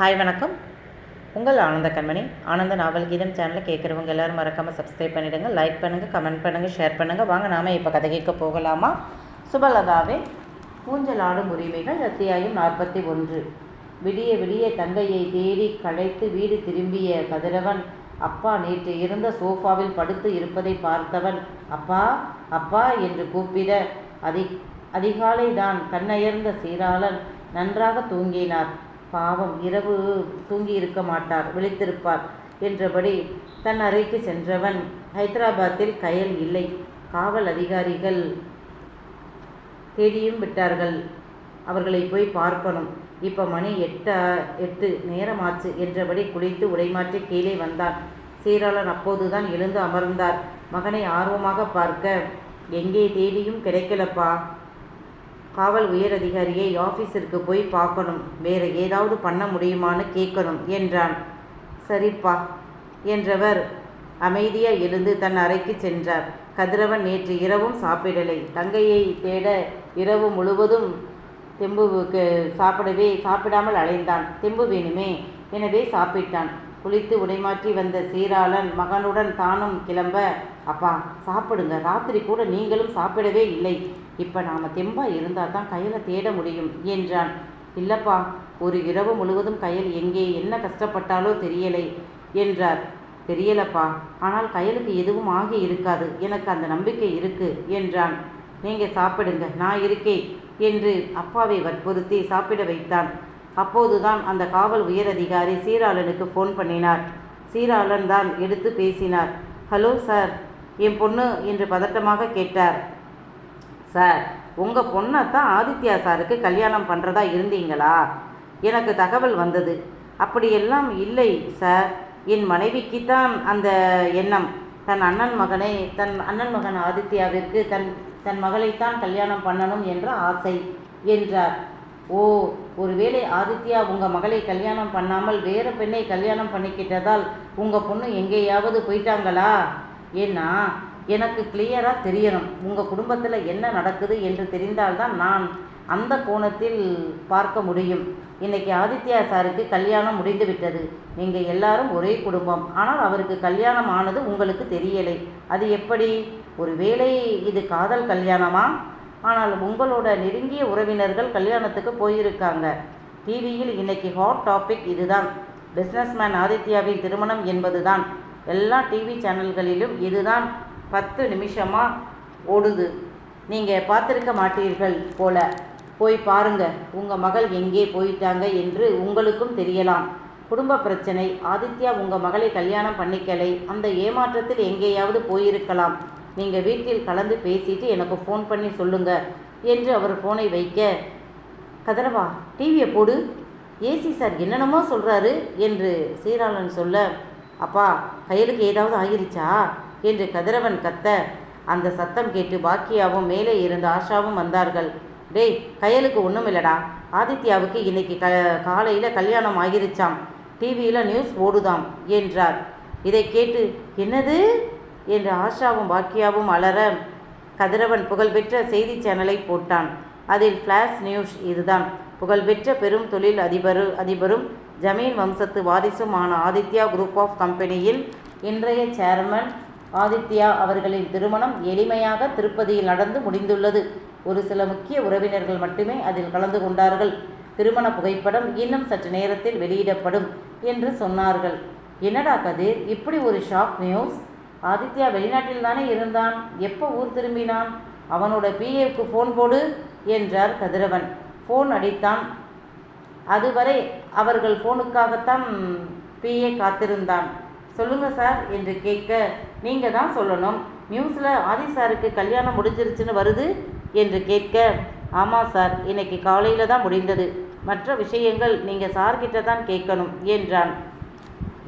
Hi வணக்கம். உங்கள் ஆனந்த கண்மணி. ஆனந்த நாவல் கீதம் சேனலை கேட்குறவங்க எல்லோரும் மறக்காமல் சப்ஸ்கிரைப் பண்ணிவிடுங்க லைக் பண்ணுங்கள் கமெண்ட் பண்ணுங்கள் ஷேர் பண்ணுங்கள் வாங்க நாம இப்போ கதை கேட்க போகலாமா? சுபலதாவே ஊஞ்சலாடும் உரிமைகள் அத்தியாயம் நாற்பத்தி ஒன்று. விடிய விடிய தங்கையை தேடி களைத்து வீடு திரும்பிய கதிரவன் அப்பா நேற்று இருந்த சோஃபாவில் படுத்து இருப்பதை பார்த்தவன் அப்பா அப்பா என்று கூப்பிட அதி அதிகாலை தான் கண்ணயர்ந்த சீராளன் நன்றாக தூங்கினார். பாவம் இரவு தூங்கி இருக்க மாட்டார் விழித்திருப்பார் என்றபடி தன் அறைக்கு சென்றவன் ஹைதராபாத்தில் கயல் இல்லை. காவல் அதிகாரிகள் தேடியும் விட்டார்கள். அவர்களை போய் பார்க்கணும். இப்போ மணி எட்டா எட்டு நேரமாச்சு என்றபடி குளித்து உடைமாற்றி கீழே வந்தான் சீராளன் அப்போதுதான் எழுந்து அமர்ந்தார். மகனை ஆர்வமாக பார்க்க எங்கே தேடியும் கிடைக்கலப்பா. காவல் உயர் அதிகாரியை ஆஃபீஸிற்கு போய் பார்க்கணும். வேற ஏதாவது பண்ண முடியுமான்னு கேட்கணும் என்றான். சரிப்பா என்றவர் அமைதியாக எழுந்து தன் அறைக்கு சென்றார். கதிரவன் நேற்று இரவும் சாப்பிடலை. தங்கையை தேட இரவு முழுவதும் தெம்புவுக்கு சாப்பிடவே சாப்பிடாமல் அலைந்தான். தெம்பு வேணுமே? எனவே சாப்பிட்டான். குளித்து உடைமாற்றி வந்த சீராளன் மகனுடன் தானும் கிளம்ப அப்பா சாப்பிடுங்க. ராத்திரி கூட நீங்களும் சாப்பிடவே இல்லை. இப்போ நாம் தெம்பா இருந்தால் தான் கையில் தேட முடியும் என்றான். இல்லப்பா ஒரு இரவு முழுவதும் கையில் எங்கே என்ன கஷ்டப்பட்டாலோ தெரியலை என்றார். தெரியலப்பா ஆனால் கையலுக்கு எதுவும் ஆகி இருக்காது. எனக்கு அந்த நம்பிக்கை இருக்கு என்றான். நீங்கள் சாப்பிடுங்க நான் இருக்கேன் என்று அப்பாவை வற்புறுத்தி சாப்பிட வைத்தான். அப்போதுதான் அந்த காவல் உயர் அதிகாரி சீராளனுக்கு ஃபோன் பண்ணினார். சீராளன் தான் எடுத்து பேசினார். ஹலோ சார் என் பொண்ணு என்று பதட்டமாக கேட்டார். சார் உங்கள் பொண்ணை தான் ஆதித்யா சாருக்கு கல்யாணம் பண்ணுறதா இருந்தீங்களா? எனக்கு தகவல் வந்தது. அப்படியெல்லாம் இல்லை சார் என் மனைவிக்கு தான் அந்த எண்ணம். தன் அண்ணன் மகனை தன் அண்ணன் மகன் ஆதித்யாவிற்கு தன் தன் மகளைத்தான் கல்யாணம் பண்ணணும் என்ற ஆசை என்றார். ஓ ஒருவேளை ஆதித்யா உங்கள் மகளை கல்யாணம் பண்ணாமல் வேறு பெண்ணை கல்யாணம் பண்ணிக்கிட்டதால் உங்கள் பொண்ணு எங்கேயாவது போயிட்டாங்களா? ஏன்னா எனக்கு கிளியராக தெரியணும். உங்கள் குடும்பத்தில் என்ன நடக்குது என்று தெரிந்தால்தான் நான் அந்த கோணத்தில் பார்க்க முடியும். இன்றைக்கி ஆதித்யா சாருக்கு கல்யாணம் முடிந்து விட்டது. நீங்கள் எல்லாரும் ஒரே குடும்பம். ஆனால் அவருக்கு கல்யாணம் ஆனது உங்களுக்கு தெரியலை. அது எப்படி? ஒருவேளை இது காதல் கல்யாணமா? ஆனால் உங்களோட நெருங்கிய உறவினர்கள் கல்யாணத்துக்கு போயிருக்காங்க. டிவியில் இன்னைக்கு ஹாட் டாபிக் இதுதான். பிஸ்னஸ்மேன் ஆதித்யாவின் திருமணம் என்பதுதான். எல்லா டிவி சேனல்களிலும் இதுதான். பத்து நிமிஷமாக ஓடுது. நீங்கள் பார்த்துருக்க மாட்டீர்கள் போல. போய் பாருங்க உங்கள் மகள் எங்கே போயிட்டாங்க என்று உங்களுக்கும் தெரியலாம். குடும்ப பிரச்சனை ஆதித்யா உங்கள் மகளை கல்யாணம் பண்ணிக்கலை. அந்த ஏமாற்றத்தில் எங்கேயாவது போயிருக்கலாம். நீங்கள் வீட்டில் கலந்து பேசிட்டு எனக்கு ஃபோன் பண்ணி சொல்லுங்க என்று அவர் ஃபோனை வைக்க கதிரவா டிவியை போடு. ஏசி சார் என்னென்னமோ சொல்கிறாரு என்று சீராளன் சொல்ல அப்பா கையலுக்கு ஏதாவது ஆகிருச்சா? என்று கதிரவன் கத்த அந்த சத்தம் கேட்டு பாக்கியாவும் மேலே இருந்த ஆஷாவும் வந்தார்கள். டேய் கையலுக்கு ஒன்றும் இல்லடா. ஆதித்யாவுக்கு இன்னைக்கு க காலையில் கல்யாணம் ஆகிருச்சாம். டிவியில் நியூஸ் ஓடுதாம் என்றார். இதை கேட்டு என்னது? என்று ஆஷாவும் பாக்கியாவும் அலற கதிரவன் புகழ்பெற்ற செய்தி சேனலை போட்டான். அதில் ஃப்ளாஷ் நியூஸ் இதுதான். புகழ்பெற்ற பெரும் தொழில் அதிபரு அதிபரும் ஜமீன் வம்சத்து வாரிசுமான ஆதித்யா குரூப் ஆஃப் கம்பெனியில் இன்றைய சேர்மன் ஆதித்யா அவர்களின் திருமணம் எளிமையாக திருப்பதியில் நடந்து முடிந்துள்ளது. ஒரு சில முக்கிய உறவினர்கள் மட்டுமே அதில் கலந்து கொண்டார்கள். திருமண புகைப்படம் இன்னும் சற்று நேரத்தில் வெளியிடப்படும் என்று சொன்னார்கள். என்னடா கதிர் இப்படி ஒரு ஷாக் நியூஸ் ஆதித்யா வெளிநாட்டில் தானே இருந்தான்? எப்போ ஊர் திரும்பினான்? அவனோட பிஏவுக்கு ஃபோன் போடு என்றார் கதிரவன். ஃபோன் அடித்தான். அதுவரை அவர்கள் ஃபோனுக்காகத்தான் பிஏ காத்திருந்தான். சொல்லுங்க சார் என்று கேட்க நீங்கள் தான் சொல்லணும். நியூஸில் ஆதி சாருக்கு கல்யாணம் முடிஞ்சிருச்சுன்னு வருது என்று கேட்க ஆமாம் சார் இன்னைக்கு காலையில் தான் முடிந்தது. மற்ற விஷயங்கள் நீங்கள் சார்கிட்ட தான் கேட்கணும் என்றான்.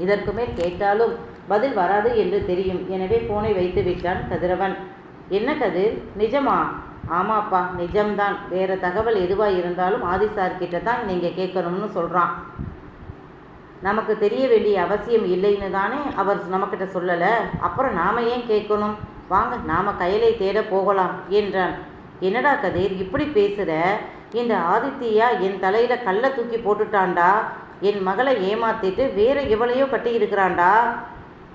இதற்கு மேல் கேட்டாலும் பதில் வராது என்று தெரியும். எனவே ஃபோனை வைத்து விட்டான் கதிரவன். என்ன கதிர்? நிஜமா? ஆமாப்பா நிஜம்தான். வேறு தகவல் எதுவாக இருந்தாலும் ஆதி சார்கிட்ட தான் நீங்கள் கேட்கணும்னு சொல்கிறான் நமக்கு தெரிய வேண்டிய அவசியம் இல்லைன்னு தானே அவர் நம்மக்கிட்ட சொல்லலை. அப்புறம் நாம் ஏன் கேட்கணும்? வாங்க நாம் கையிலை தேட போகலாம் என்றான். என்னடா கதிர் இப்படி பேசுகிற இந்த ஆதித்யா என் தலையில் கல்லை தூக்கி போட்டுட்டான்டா. என் மகளை ஏமாத்திட்டு வேற எவளையோ கட்டியிருக்கிறான்டா.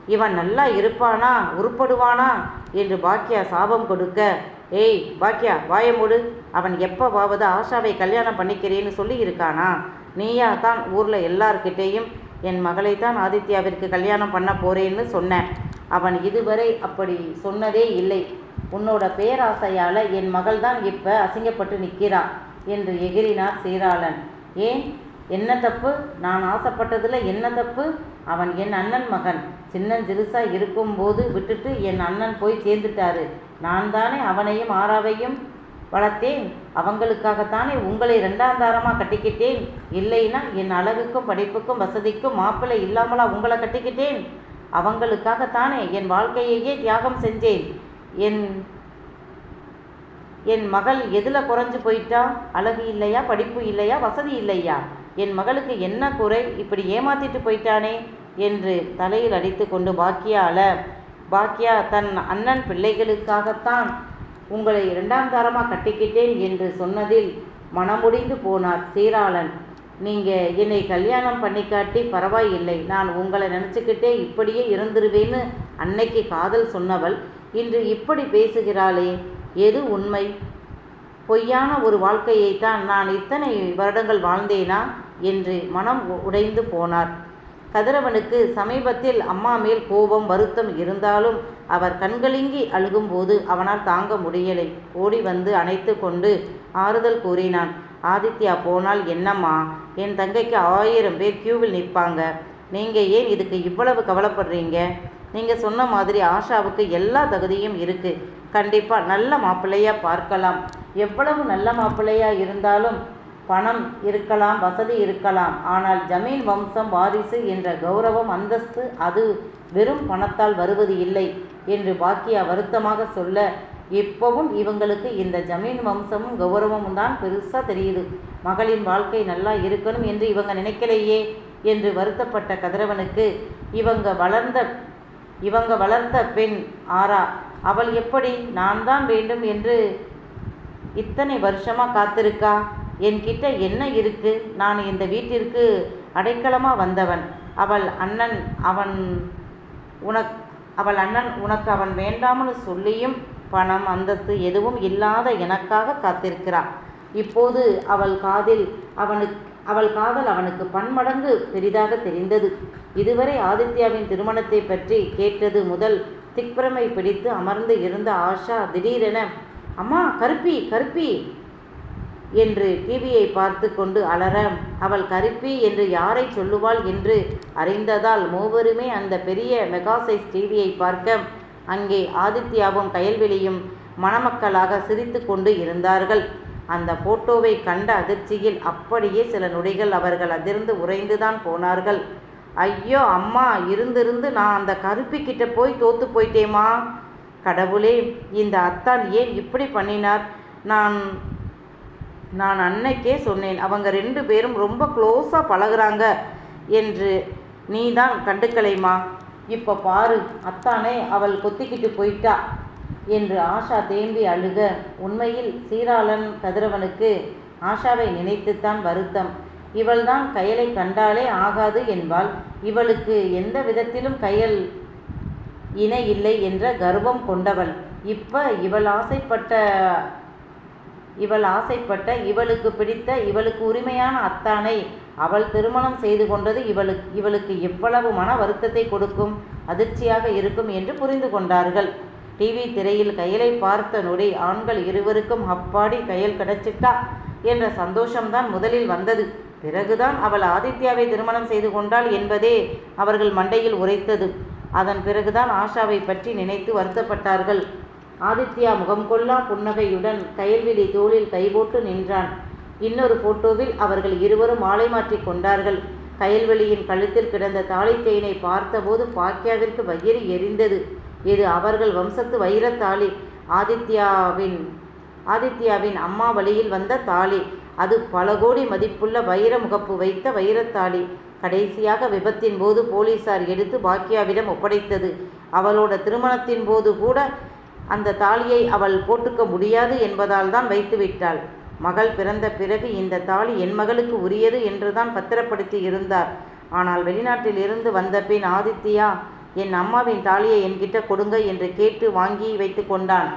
இவன் நல்லா இருப்பானா உருப்படுவானா என்று பாக்கியா சாபம் கொடுக்க ஏய் பாக்கியா வாயமுடு அவன் எப்போவாவது ஆஷாவை கல்யாணம் பண்ணிக்கிறேன்னு சொல்லி இருக்கானா? நீயா தான் ஊரில் எல்லார்கிட்டேயும் என் மகளை தான் ஆதித்யாவிற்கு கல்யாணம் பண்ண போறேன்னு சொன்னேன் அவன் இதுவரை அப்படி சொன்னதே இல்லை. உன்னோட பேராசையால் என் மகள் தான் இப்போ அசிங்கப்பட்டு நிற்கிறா என்று எகிரினார் சீராளன். ஏன்? என்ன தப்பு? நான் ஆசைப்பட்டதில் என்ன தப்பு? அவன் என் அண்ணன் மகன். சின்னஞ்சிறுசா இருக்கும்போது விட்டுட்டு என் அண்ணன் போய் சேர்ந்துட்டாரு. நான் தானே அவனையும் ஆறாவையும் வளர்த்தேன். அவங்களுக்காகத்தானே உங்களை ரெண்டாம் தாரமாக கட்டிக்கிட்டேன். இல்லைன்னா என் அழகுக்கும் படிப்புக்கும் வசதிக்கும் மாப்பிள்ளை இல்லாமலா உங்களை கட்டிக்கிட்டேன். அவங்களுக்காகத்தானே என் வாழ்க்கையையே தியாகம் செஞ்சேன். என் என் மகள் எதில் குறைஞ்சு போயிட்டா? அழகு இல்லையா? படிப்பு இல்லையா? வசதி இல்லையா? என் மகளுக்கு என்ன குறை? இப்படி ஏமாத்திட்டு போயிட்டானே. என்று தலையில் அடித்து கொண்டு பாக்கியா அழ பாக்கியா தன் அண்ணன் பிள்ளைகளுக்காகத்தான் உங்களை இரண்டாம் தாரமாக கட்டிக்கிட்டேன் என்று சொன்னதில் மனமுடிந்து போனார் சீராளன். நீங்கள் என்னை கல்யாணம் பண்ணிக்காட்டி பரவாயில்லை நான் உங்களை நினச்சிக்கிட்டே இப்படியே இருந்துருவேன்னு அன்னைக்கு காதல் சொன்னவள் இன்று இப்படி பேசுகிறாளே எது உண்மை? பொய்யான ஒரு வாழ்க்கையைத்தான் நான் இத்தனை வருடங்கள் வாழ்ந்தேனா? என்று மனம் உடைந்து போனார். கதிரவனுக்கு சமீபத்தில் அம்மா மேல் கோபம் வருத்தம் இருந்தாலும் அவர் கண்களிங்கி அழுகும்போது அவனால் தாங்க முடியலை. ஓடி வந்து அணைத்து கொண்டு ஆறுதல் கூறினான். ஆதித்யா போனால் என்னம்மா? என் தங்கைக்கு ஆயிரம் பேர் கியூவில் நிற்பாங்க. நீங்கள் ஏன் இதுக்கு இவ்வளவு கவலைப்படுறீங்க? நீங்கள் சொன்ன மாதிரி ஆஷாவுக்கு எல்லா தகுதியும் இருக்குது கண்டிப்பாக நல்ல மாப்பிள்ளையா பார்க்கலாம். எவ்வளவு நல்ல மாப்பிள்ளையா இருந்தாலும் பணம் இருக்கலாம் வசதி இருக்கலாம். ஆனால் ஜமீன் வம்சம் வாரிசு என்ற கௌரவம் அந்தஸ்து அது வெறும் பணத்தால் வருவது இல்லை என்று பாக்கியா வருத்தமாக சொல்ல இப்போவும் இவங்களுக்கு இந்த ஜமீன் வம்சமும் கௌரவமும் தான் பெருசாக தெரியுது. மகளின் வாழ்க்கை நல்லா இருக்கணும் என்று இவங்க நினைக்கலையே என்று வருத்தப்பட்ட கதிரவனுக்கு இவங்க வளர்ந்த இவங்க வளர்த்த பெண் ஆரா அவள் எப்படி நான் தான் வேண்டும் என்று இத்தனை வருஷமாக காத்திருக்கா? என்கிட்ட என்ன இருக்கு? நான் இந்த வீட்டிற்கு அடைக்கலமாக வந்தவன். அவள் அண்ணன் அவன் உனக் அவள் அண்ணன் உனக்கு அவன் வேண்டாம்னு சொல்லியும் பணம் அந்தஸ்து எதுவும் இல்லாத எனக்காக காத்திருக்கிறாள். இப்போது அவள் காதில் அவனுக்கு அவள் காதல் அவனுக்கு பன்மடங்கு பெரிதாக தெரிந்தது. இதுவரை ஆதித்யாவின் திருமணத்தை பற்றி கேட்டது முதல் திக்பிரமை பிடித்து அமர்ந்து இருந்த ஆஷா திடீரென அம்மா கருப்பி கருப்பி என்று டிவியை பார்த்து கொண்டு அலற அவள் கருப்பி என்று யாரை சொல்லுவாள் என்று அறிந்ததால் மூவருமே அந்த பெரிய மெகாசைஸ் டிவியை பார்க்க அங்கே ஆதித்யாவும் கயல்வெளியும் மணமக்களாக சிரித்து கொண்டு இருந்தார்கள். அந்த போட்டோவை கண்ட அதிர்ச்சியில் அப்படியே சில நொடிகள் அவர்கள் அதிர்ந்து உறைந்துதான் போனார்கள். ஐயோ அம்மா இருந்திருந்து நான் அந்த கருப்பி கிட்ட போய் தோத்து போயிட்டேமா கடவுளே இந்த அத்தான் ஏன் இப்படி பண்ணினார்? நான் நான் அன்னைக்கே சொன்னேன் அவங்க ரெண்டு பேரும் ரொம்ப க்ளோஸாக பழகுறாங்க என்று. நீ தான் கண்டுக்கலைமா இப்போ பாரு அத்தானே அவள் கொத்திக்கிட்டு போயிட்டா என்று ஆஷா தேம்பி அழுக. உண்மையில் சீராளன் கதிரவனுக்கு ஆஷாவை நினைத்துத்தான் வருத்தம். இவள்தான் கையலை கண்டாலே ஆகாது என்பாள். இவளுக்கு எந்த விதத்திலும் கையல் இணை இல்லை என்ற கர்வம் கொண்டவள். இப்ப இவள் ஆசைப்பட்ட இவள் ஆசைப்பட்ட இவளுக்கு பிடித்த இவளுக்கு உரிமையான அத்தானை அவள் திருமணம் செய்து கொண்டது இவளுக்கு இவளுக்கு எவ்வளவு மன வருத்தத்தை கொடுக்கும் அதிர்ச்சியாக இருக்கும் என்று புரிந்து கொண்டார்கள். டிவி திரையில் கையலை பார்த்த நொடி ஆண்கள் இருவருக்கும் அப்பாடி கையல் கிடைச்சிட்டா? என்ற சந்தோஷம்தான் முதலில் வந்தது. பிறகுதான் அவள் ஆதித்யாவை திருமணம் செய்து கொண்டாள் என்பதே அவர்கள் மண்டையில் உரைத்தது. அதன் பிறகுதான் ஆஷாவை பற்றி நினைத்து வருத்தப்பட்டார்கள். ஆதித்யா முகம் கொல்லா புன்னகையுடன் கயல்விழி தோளில் கைபோட்டு நின்றான். இன்னொரு போட்டோவில் அவர்கள் இருவரும் மாலை மாற்றி கொண்டார்கள். கயல்வெளியின் கழுத்தில் கிடந்த தாலி செயினை பார்த்தபோது பாக்கியாவிற்கு வயிறு எரிந்தது. இது அவர்கள் வம்சத்து வைரத்தாலி ஆதித்யாவின் ஆதித்யாவின் அம்மா வழியில் வந்த தாலி அது பல கோடி மதிப்புள்ள வைர முகப்பு வைத்த வைரத்தாலி கடைசியாக விபத்தின் போது போலீசார் எடுத்து பாக்கியாவிடம் ஒப்படைத்தது. அவளோட திருமணத்தின் போது கூட அந்த தாலியை அவள் போட்டுக்க முடியாது என்பதால் தான் வைத்துவிட்டாள். மகள் பிறந்த பிறகு இந்த தாலி என் மகளுக்கு உரியது என்றுதான் பத்திரப்படுத்தி இருந்தார். ஆனால் வெளிநாட்டில் இருந்து வந்த பின் ஆதித்யா என் அம்மாவின் தாலியை என்கிட்ட கொடுங்க என்று கேட்டு வாங்கி வைத்து கொண்டான்.